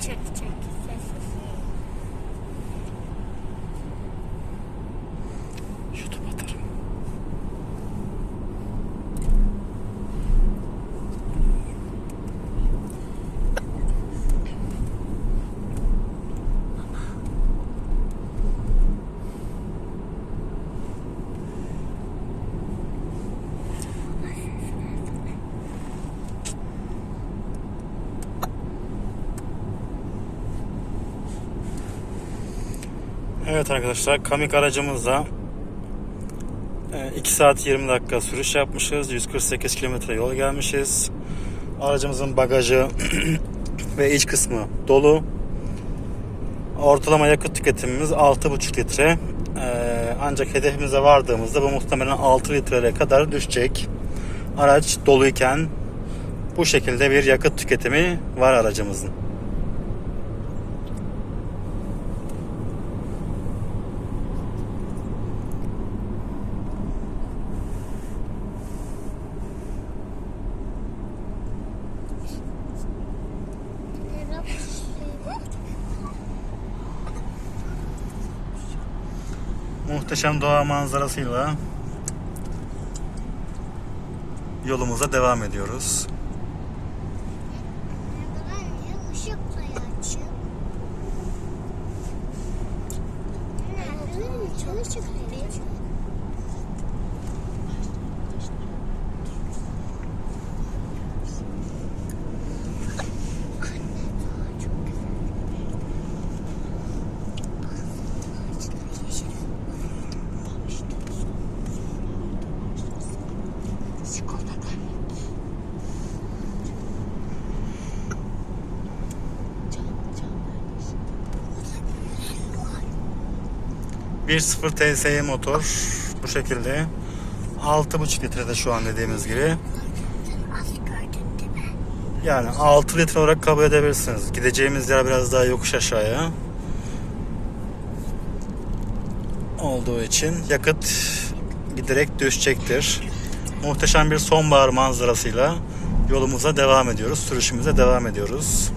çekecek? Sessiz. Evet arkadaşlar Kamik aracımızla 2 saat 20 dakika sürüş yapmışız. 148 kilometre yol gelmişiz. Aracımızın bagajı ve iç kısmı dolu. Ortalama yakıt tüketimimiz 6,5 litre. Ee, ancak hedefimize vardığımızda bu muhtemelen 6 litreye kadar düşecek. Araç doluyken bu şekilde bir yakıt tüketimi var aracımızın. Muhteşem doğa manzarasıyla yolumuza devam ediyoruz. Işık 1.0 TSI motor bu şekilde 6.5 litrede şu an dediğimiz gibi. Yani 6 litre olarak kabul edebilirsiniz. Gideceğimiz yer biraz daha yokuş aşağıya. Olduğu için yakıt giderek düşecektir. Muhteşem bir sonbahar manzarasıyla yolumuza devam ediyoruz. Sürüşümüze devam ediyoruz.